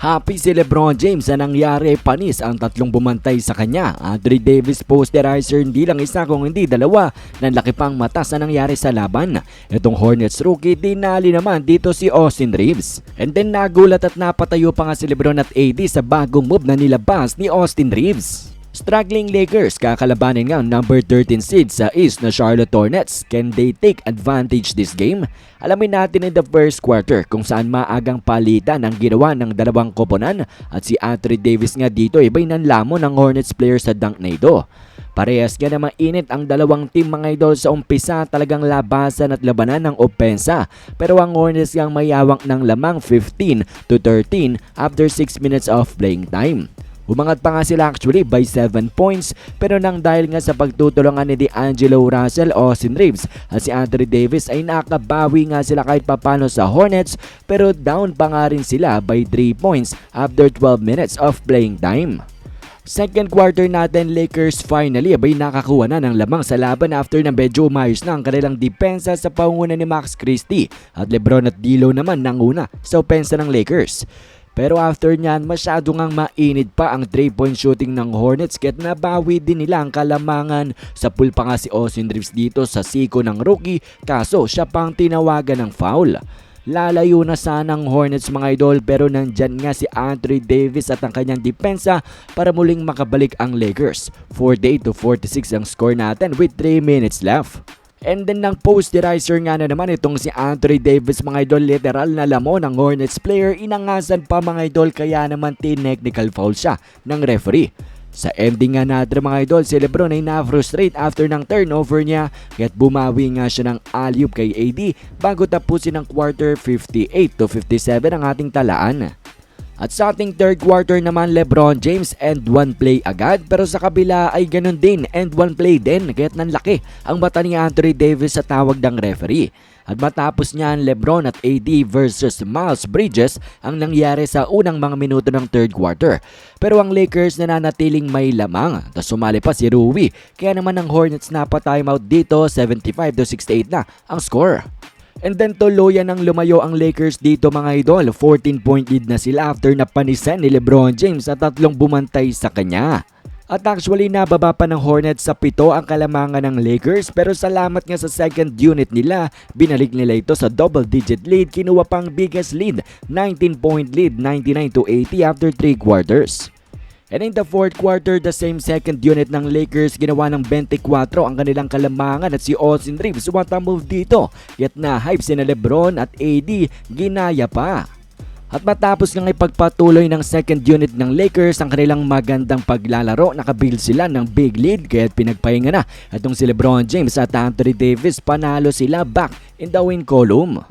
Happy si Lebron James sa nangyari panis ang tatlong bumantay sa kanya. Andre Davis posterizer hindi lang isa kung hindi dalawa ng laki pang mata sa nangyari sa laban. Itong Hornets rookie dinali naman dito si Austin Reeves. And then nagulat at napatayo pa nga si Lebron at AD sa bagong move na nilabas ni Austin Reeves. Struggling Lakers kakalabanin ang number 13 seed sa East na Charlotte Hornets. Can they take advantage this game? Alamin natin in the first quarter kung saan maagang palitan ang ginawa ng dalawang koponan at si Anthony Davis nga dito iba'y nanlamon ng Hornets player sa dunk na ito. Parehas nga na mainit ang dalawang team mga idol sa umpisa talagang labasan at labanan ng opensa. Pero ang Hornets ang mayawak ng lamang 15 to 13 after 6 minutes of playing time. Umangat pa nga sila actually by 7 points pero nang dahil nga sa pagtutulungan ni D'Angelo Russell, Austin Reeves at si Anthony Davis ay nakabawi nga sila kahit papano sa Hornets pero down pa nga rin sila by 3 points after 12 minutes of playing time. Second quarter natin, Lakers finally abay nakakuha na ng lamang sa laban after na medyo umayos na ang kanilang depensa sa panguna ni Max Christie at Lebron at D'Lo naman nanguna sa opensa ng Lakers. Pero after nyan, masyado ngang mainit pa ang 3-point shooting ng Hornets kaya nabawi din nila ang kalamangan sa pool pa nga si Austin Reeves dito sa siko ng rookie kaso siya pang tinawagan ng foul. Lalayo na sanang Hornets mga idol pero nandyan nga si Anthony Davis at ang kanyang depensa para muling makabalik ang Lakers. 48 to 46 ang score natin with 3 minutes left. And then ng posterizer nga na naman itong si Anthony Davis mga idol literal na lamon ng Hornets player inangasan pa mga idol kaya naman technical foul siya ng referee. Sa ending nga natin mga idol, si Lebron ay na-frustrate after ng turnover niya kaya't bumawi nga siya ng alley-oop kay AD bago tapusin ng quarter 58 to 57 ang ating talaan. At sa ating third quarter naman Lebron James and one play agad pero sa kabila ay ganun din and one play din kaya't nanlaki ang mata ni Anthony Davis sa tawag ng referee. At matapos niyan Lebron at AD versus Miles Bridges ang nangyari sa unang mga minuto ng third quarter. Pero ang Lakers nananatiling may lamang. Tapos sumali pa si Rui. Kaya naman ang Hornets na pa timeout dito 75 to 68 na ang score. And then tuluyan ng lumayo ang Lakers dito mga idol. 14 point lead na sila after na panisan ni Lebron James at tatlong bumantay sa kanya. At actually nababa pa ng Hornets sa pito ang kalamangan ng Lakers pero salamat nga sa second unit nila, binalik nila ito sa double digit lead, kinuha pang biggest lead, 19 point lead, 99 to 80 after 3 quarters. And in the fourth quarter, the same second unit ng Lakers ginawa ng 24 ang kanilang kalamangan at si Austin Reeves move dito. Yet na hype si Lebron at AD ginaya pa. At matapos nga ipagpatuloy ng second unit ng Lakers ang kanilang magandang paglalaro, nakabuild sila ng big lead kaya pinagpahinga na. At si Lebron James at Anthony Davis panalo sila back in the win column.